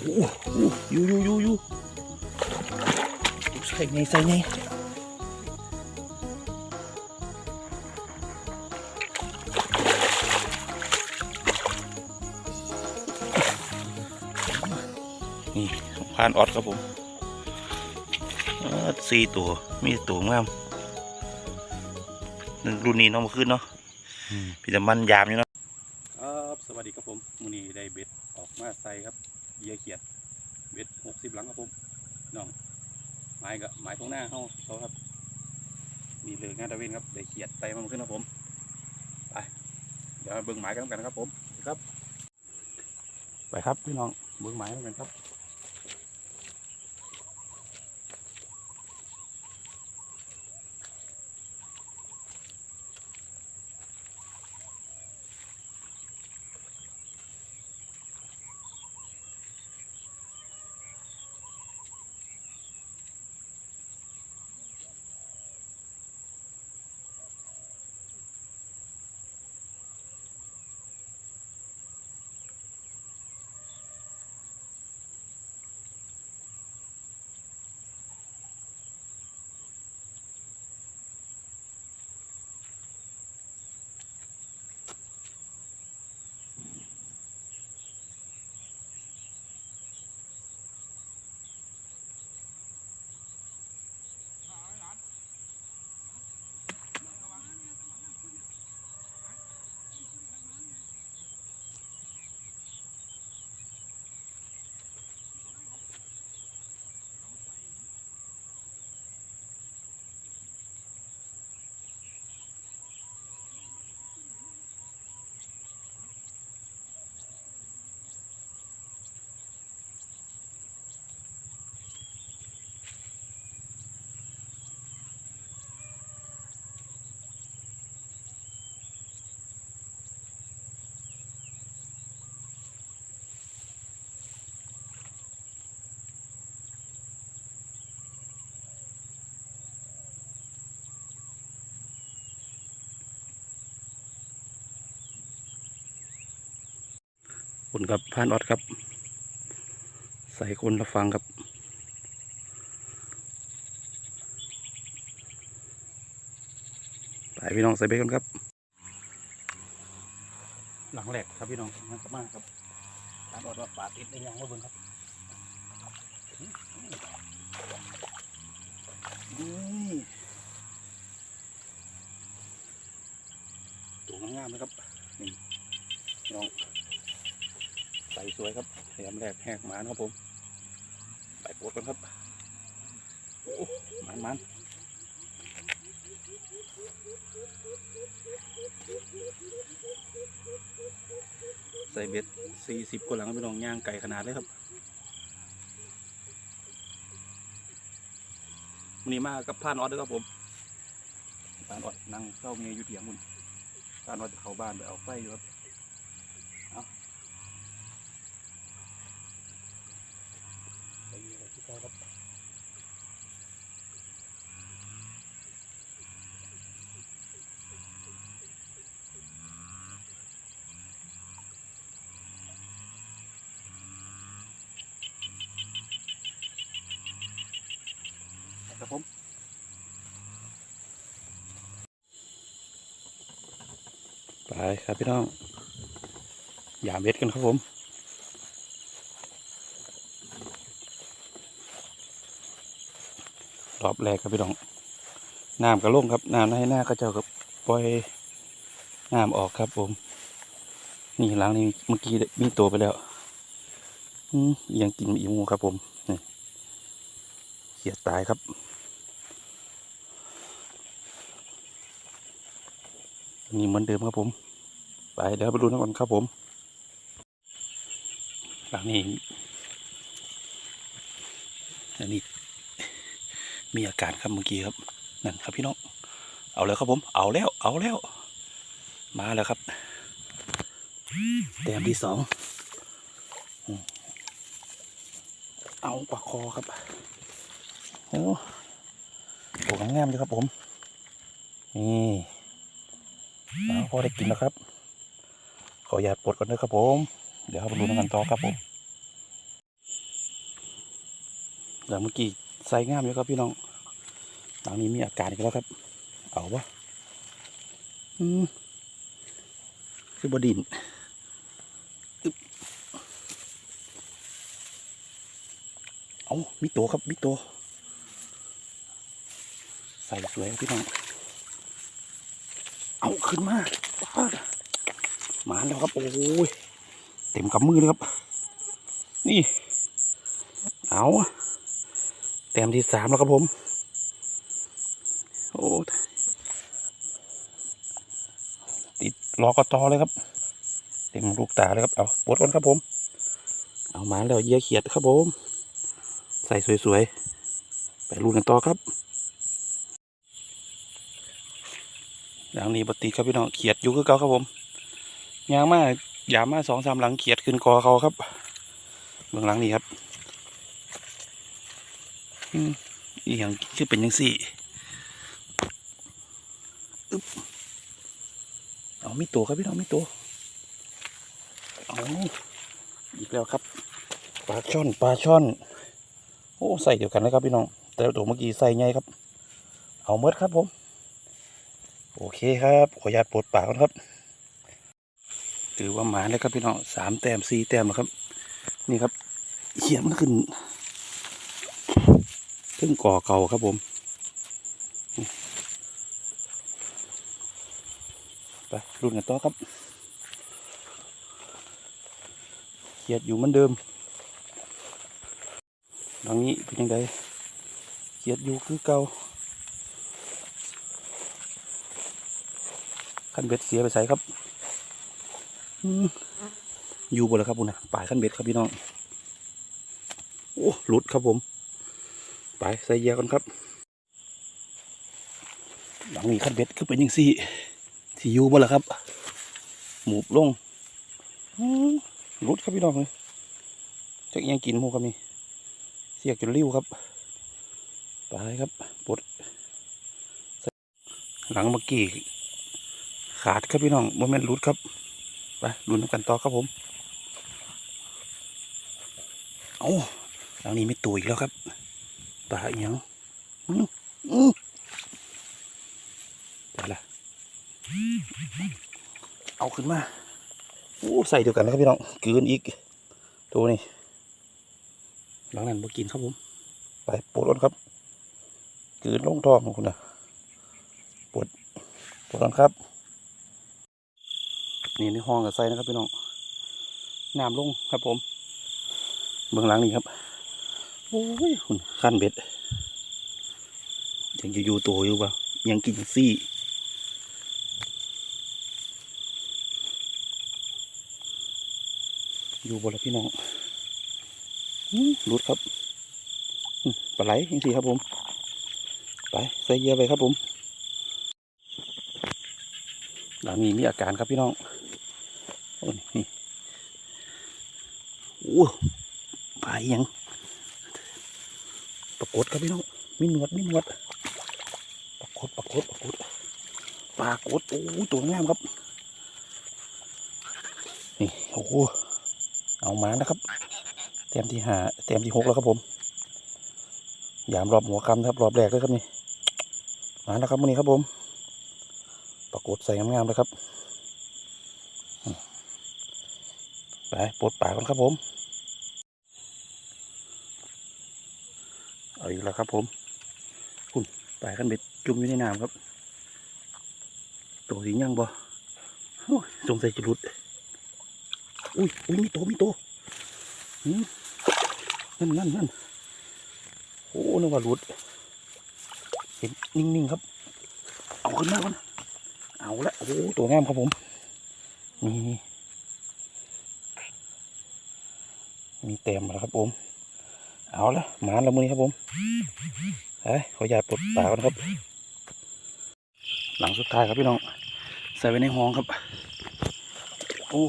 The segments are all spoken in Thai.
โอ้โหอยู่อยู่อยู่อยู่ใส่ไงใส่ไงนี่ผ่านออดครับผมเอิ้นสี่ตัว มีตัวงามหนึ่งรุ่นนี้เน้องมาขึ้นเนาะพี่จะมันยามอยู่เนาะ ครับสวัสดีครับผมมือนี้ได้เบ็ดออกมาใส่ครับเหยียเขียดเบ็ดหกสิบหลังครับผมน้องไม้กับไม้ตรงหน้าเขาเขาครับ มีเรืองานตะเวนครับได้เขียดไตมาขึ้นนะผมไปเดี๋ยวเบิ้งไม้กันกันครับผมครับ ไปครับพี่น้องเบิ้งไม้กันครับ คุณครับพานออดครับ ใส่คนละฟังครับ ไปพี่น้องใส่เบคอนครับ หลังแหลกครับพี่น้องมันก็มากครับพานออดว่าปาติดได้ยังว่าเบิ่งครับนี่ตัวงามๆนะครับนี่น้อง ส่สวยครับแถมแรกแหกหมานครับผมไปปวดกันครับโอ้หมันหมันใส่เบ็ดสี่สิบกว่าหลังพี่น้องย่างไก่ขนาดเลยครับวันนี้มากับพานออดด้วยครับผมพานออดนั่งเศร้าเมียอยู่เถียงมุนพานออดจะเข้าบ้านไปเอาไฟอยู่ครับ มีอะไรที่เขาครับครับผมไปครับพี่น้องอย่าเบ็ดกันครับผม อบแรกครับพี่น้องน้ำกระลงครับน้ำในหน้าก็เจ้ากับปล่อยน้ำออกครับผม นี่หลังนี้เมื่อกี้มีตัวไปแล้วยังกินอีมูครับผมนี่เขียดตายครับนี่เหมือนเดิมครับผม ไปเดี๋ยวไปดูนักก่อนครับผม หลังนี้อันนี้ มีอาการครับเมื่อกี้ครับนั่นครับพี่น้องเอาแล้วครับผมเอาแล้วเอาแล้ว มาแล้วครับแต้มที่สองเอาปากคอครับโอ้โหงามๆเลยครับผมนี่เอาพอได้กินแล้วครับ ขออย่าปลดก่อนด้วยครับผม เดี๋ยวเราไปดูกันต่อครับผมหลังเมื่อกี้ ใส่งามอยู่ครับพี่น้องหลังนี้มีอาการอีกแล้วครับ เอาวะอืมคือบดินเอามีตัวครับมีตัวใส่สวยครับพี่น้อง เอาขึ้นมาปาหมาแล้วครับ โอ้ย เต็มกำมือเลยครับ นี่ เอา ต้มที่สามแล้วครับผม โอ้ ติดรอกระตอเลยครับ เต็มลูกตาเลยครับ เอาปวดก่อนครับผม เอามาแล้วเยี่ยเขียดครับผม ใส่สวยๆ ไปรุ่นกันต่อครับหลังนี้บติครับพี่น้องเขียดอยู่คือเก่าครับผมยางมากยามมาสองสามหลังเขียดขึ้นกอเขาครับ เบื้องหลังนี้ครับ อีหยังคือเป็นยังสี่เอามีตัวครับพี่น้องมีตัวเอาอีกแล้วครับปลาช่อนปลาช่อน โอ้ใส่เดียวกันเลยครับพี่น้อง แต่ตัวเมื่อกี้ใส่ไงครับ เอาเมดครับผม โอเคครับขออนุญาตปลดปากก่อนครับถือว่าหมาเลยครับพี่น้องสามแต้มสี่แต้มแล้วครับ นี่ครับเขียมันขึ้น ขึ้นก่อเก่าครับผมไปรุ่นกันต่อครับเขียดอยู่เหมือนเดิมหลังนี้เป็นยังไงเขียดอยู่คือเก่าขั้นเบ็ดเสียไปใส่ครับอยู่บนแล้วครับคุณนะปลายขั้นเบ็ดครับพี่น้อง โอ้หลุดครับผม ปลายใส่เหยกันครับ หลังนี้ขั้นเบ็ดคือเป็นยังสี่ที่อยู่บนแล้วครับ หมูบลงอืมหลุดครับพี่น้องเลยจะยังกินหมูครับนี่เสียกจนริ้วครับไปครับปดหลังเมื่อกี้ขาดครับพี่น้องโมเมนต์รุดครับไปลุ้นกันต่อครับผม เอาหลังนี้ไม่ตัวอีกแล้วครับ ปลาอีกย่างอืมอืมเดี๋ยวละเอาขึ้นมาโอ้ใส่เดียวกันนะครับพี่น้องกืนอีกตัวนี้หลังนั้นมากินครับผม ไปปวดร้อนครับกืนลงท้องของคุณนะปวดปวดร้อนครับ นี่ในห้องกับไซนะครับพี่น้องน้ำลงครับผม เบื้องหลังนี่ครับ โอ้ยคุณขั้นเบ็ด ยังอยู่ตัวอยู่เปล่ายังกินซี่อยู่บนล้วพี่น้องอื้อหลุดครับปลาไหลยังสี่ครับผม ไปใส่เยื่อไปครับผมหลังนี้มีอาการครับพี่น้องโอ้ยนี่โอ้ปลายัง ฏครับพี่น้องมีหนวดมีหนวดปรากฏปรากฏปรากฏปรากฏโอ้ตัวงามครับนี่โอ้โหเอามานะครับเต็มที่หาเต็มที่หกแล้วครับผมยามรอบหัวคำครับรอบแรกเลยครับนี่มาแล้วครับวันนี้ครับผมปรากฏใส่งามๆเลยครับไปปลดปากกันครับผม เอาอี กแล้วครับผมคุณปลายกันเบ็ดจุ่มอยู่ในน้ำครับ ตัวสียังบ่สงสัยจะหลุด อุ้ยอุ้ยมีตัวมีตัวนั่นนั่นนั่นโอ้นึกว่าหลุด เห็นนิ่งๆครับ เอาขึ้นมาก่อนเอาละโอ้ตัวงามครับผม นี่ มีเต็มแล้วครับผม เอาละหมานละมือนี้ครับผมเฮ้ยขออย่าปลดปากก่อนครับ หลังสุดท้ายครับพี่น้อง ใส่ไว้ในห้องครับ โอ้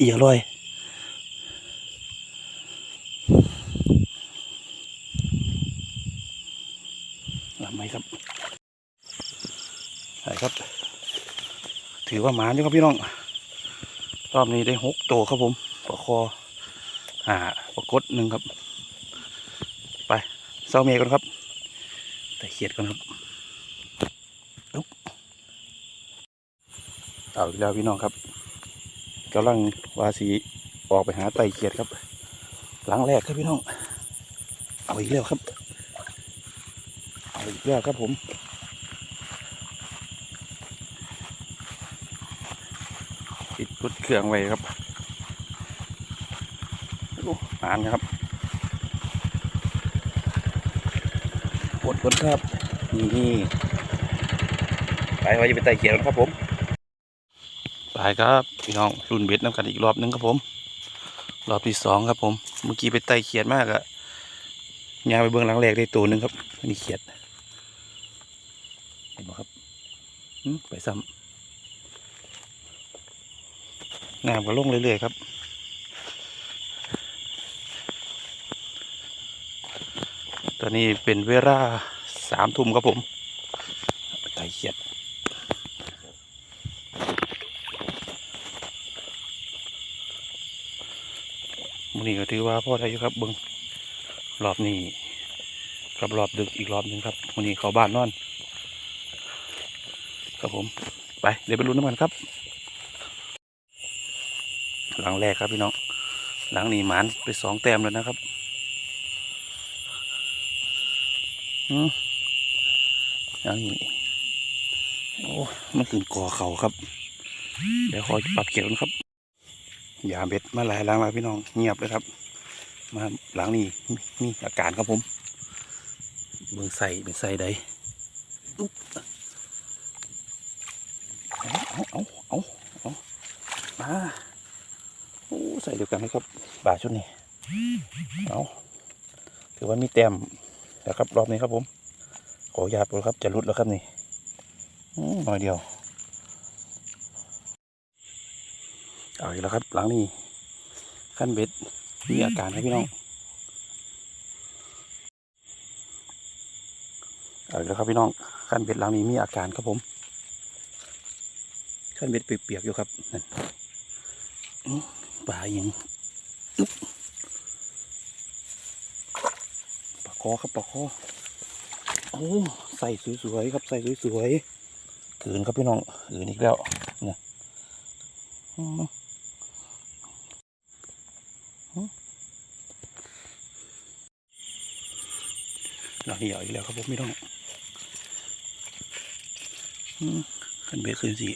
อีอร่อยลำไหมครับใช่ครับ ถือว่าหมานอยู่ครับพี่น้อง รอบนี้ได้หกตัวครับผมปลาคออ่าปรากฏหนึ่งครับ เศร้าเมย์ก่อนครับ แต่เขียดก่อนครับเอาอีกแล้วพี่น้องครับกำลังวาสีออกไปหาไต่เขียดครับ หลังแรกครับพี่น้อง เอาอีกแล้วครับ เอาอีกแล้วครับผมปิดพุดเครื่องไว้ครับอ่านครับปว ดกดครับนี่นี่ไปว่าจะไปไต่เขียวครับผมไปครับพี่น้องรุ่นเบ็ดน้ำกันอีกรอบหนึงครับผม รอบที่สองครับผม เมื่อกี้ไปไต่เขียดมากอะยางไปเบื้องหลังแรกได้ตัวหนึ่งครับอันนี่เขียดเห็นไหมครับหึไปซ้ำน้ำก็ลงเรื่อยๆครับ ตอนนี้เป็นเวลาสามทุ่มครับผมไปไต่เขียดมันนี้ก็ถือว่าพ่อได้อยู่ครับเบิงรอบนี้ครับรอบดึกอีกรอบหนึ่งครับมันนี้เขาบ้านนอน ครับผม ไปเดี๋ยวไปลุ้นน้ำมันครับ หลังแรกครับพี่น้อง หลังนี้หมานไปสองแต้มแล้วนะครับ อืมหลังนี้โอ้มันขึ้นก่อเขาครับ เดี๋ยวขอปรับเกียร์ก่อนครับยาเบ็ดมาหลายหลังแล้วพี่น้องเงียบเลยครับ มาหลังนี้มีมีอาการครับผมเบิ่งใส่เป็นใส่ใดเอาเอาเอาเอามาโอ้ใส่เดียวกันเลยครับบาชุดนี้เอาถือว่ามีแต้ม แล้วครับ รอบนี้ครับผม ขออนุญาตดูครับจะรุดแล้วครับนี่หน่อยเดียว เอาอีกแล้วครับ หลังนี้ขั้นเบ็ดมีอาการครับพี่น้องเอาอีกแล้วครับพี่น้องขั้นเบ็ดหลังนี้มีอาการครับผมขั้นเบ็ดเปียกๆอยู่ครับนั่นปลาอย่างอึ๊บปลา คอครับปลาคอโอ้ใส่สวยๆครับใส่สวยๆถืนครับพี่น้องถืนอีกแล้วเนี่ยอืมเราเหี่ยวอีกแล้วครับผมไม่ต้องขึ้นเบสขึ้นสิ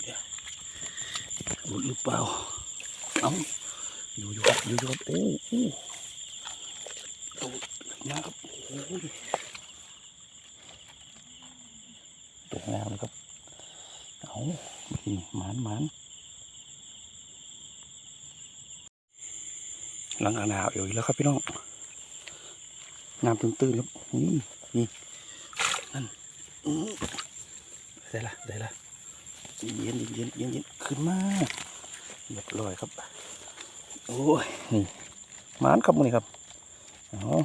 หลุดหรือเปล่าเอาอยู่อยู่ครับอยู่อยู่ครับโอ้โอ้โตมาครับ โอ้ยตัวงามเลยครับ เอาหมานหมานหลังอาณาเอาอีกแล้วครับพี่น้องน้ำตื้นๆครับนี่นี่นั่นได้ละได้ละเย็นเย็นเย็นเย็นขึ้นมาเรียบร้อยครับ โอ้ยนี่หมานครับมันนี่ครับเอา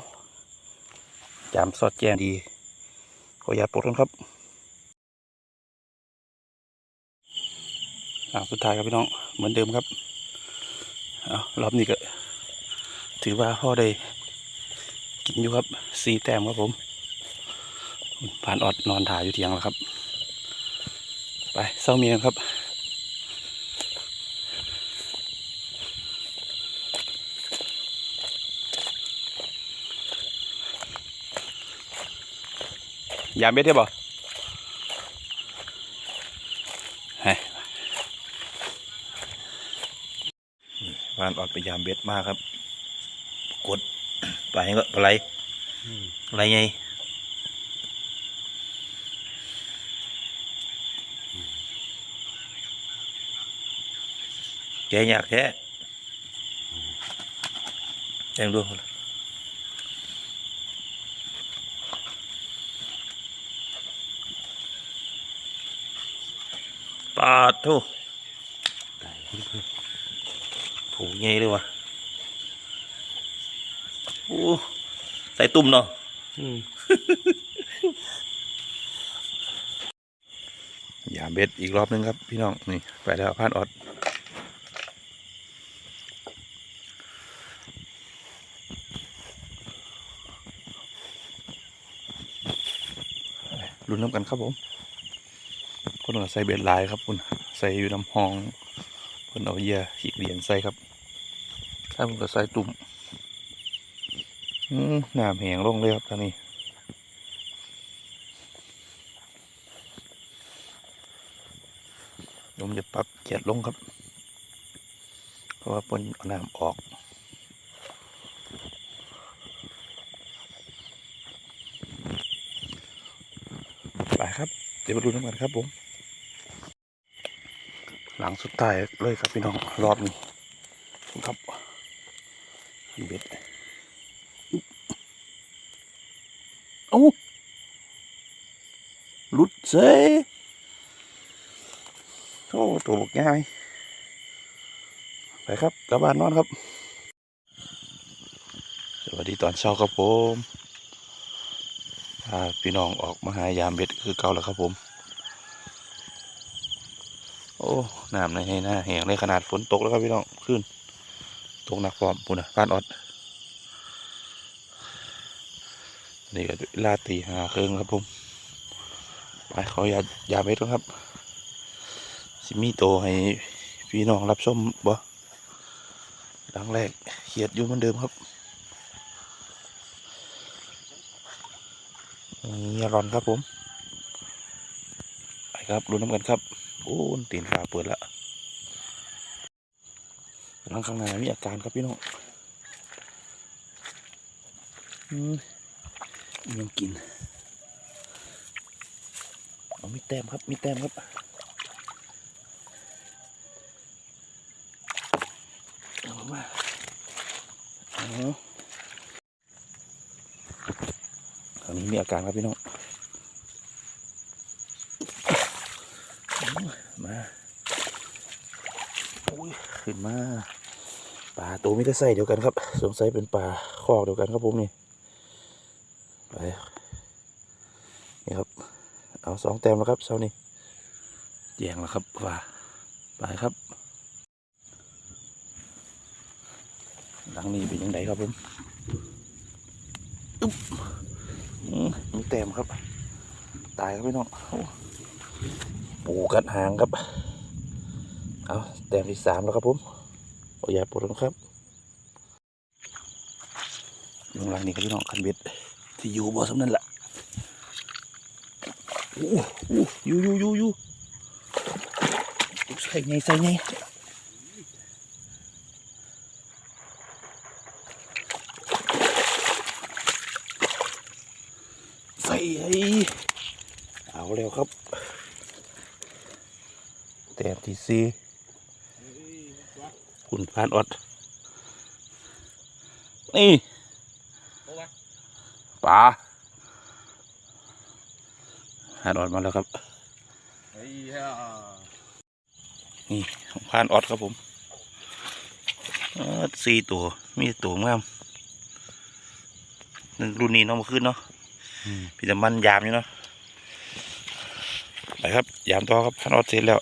จามสอดแจงดี ขออย่าปลดกันครับอ่าสุดท้ายครับพี่น้องเหมือนเดิมครับเอารอบนี้ก็ ถือว่าพ่อได้กินอยู่ครับสีแต้มครับผม ผ่านออดนอนถ่ายอยู่เทียงแล้วครับ ไปเศร้าเมียครับ ยามเบ็ดได้บ่เฮ้ยผ่านออดไปยามเบ็ดมากครับ กดปลาให้ก็ปลาไหลปลาไหลไงแกอยากแท้แจ้งดู ปาดทุผูกไงเลยวะโอ้ใส่ตุ่มเนาะอย่าเบ็ดอีกรอบนึงครับ พี่น้อง นี่ ไปแล้วพานออดลุ้นน้ำกันครับผม คนเอาใส่เบ็ดลายครับคุณใส่อยู่น้ำหองคนเอาเยื่อขีดเหรียญใส่ครับถ้ามันก็ใส่ตุ่มน้ำแหงลงเลยครับตอนนี้ลมจะปรับเกียดลงครับ เพราะว่าปนเอาน้ำออกไปครับ เดี๋ยวมาดูน้ำกันครับผม หลังสุดท้ายเลยครับพี่น้องรอบนี้ครับขึ้นเบ็ดเอ้าหลุดเซ่โอ้ตัวบกง่าย ไปครับกลับบ้านนอนครับ สวัสดีตอนเช้าครับผมพาพี่น้องออกมาหายามเบ็ดคือเก่าแล้วครับผม อ้น้ำในให้หน้าแหงเลยขนาดฝนตกแล้วครับพี่น้องขึ้นตกหนักพร้อมปุ่นนะบ้านออดนี่ก็ลาตีหาเครื่องครับผมไปขอยายาเบ็ดก่อนครับสิมีโตให้พี่น้องรับชมบ่ดังแรกเขียดอยู่เหมือนเดิมครับนี่ร้อนครับผมไปครับดูน้ำกันครับ โอ้ตีนฟ้าเปิดล้วหลังข้างในมีอาการครับพี่น้องอืมยังกินเอามีแต้มครับ มีแต้มครับเอามาเอาคราวนี้มีอาการครับพี่น้อง มาโอ้ย ขึ้นมาปลาตัวม่ได้ใส่เดียวกันครับ สงสัยเป็นปลาคอกเดียวกันครับผมนี่ไปนี่ครับ เอาสองแต้มแล้วครับเช้านี้แยงแล้วครับปลาไปครับ หลังนี้เป็นยังไงครับผมอุ๊บมีแต้มครับ ตายครับพี่น้องโอ้ปูกัดหางครับ เอาแต้มที่สามแล้วครับผมโอ้ยปวดนครับอยู่างหลังนี่ครับพี่น้องคันเบ็ดที่อยู่บ่อสำนั่นแหละโอ้โอ้อยู่อยู่อยู่อยู่ใส่ไงใส่ไงใส่ไอ้เอาแล้วครับ แต้มที่สี่ คุณพานอดนี่ปลาพานอดมาแล้วครับเฮ้ยฮ่านี่ของพานออดครับผมเอิ้นสี่ตัวมีตัวงามหนึ่งรุ่นนี้เน้องมาขึ้นเนาะพี่ตะมันยามอยู่เนาะไปครับ ยามต่อครับพานออดเสร็จแล้ว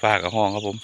ฝ้ากับห้องครับผม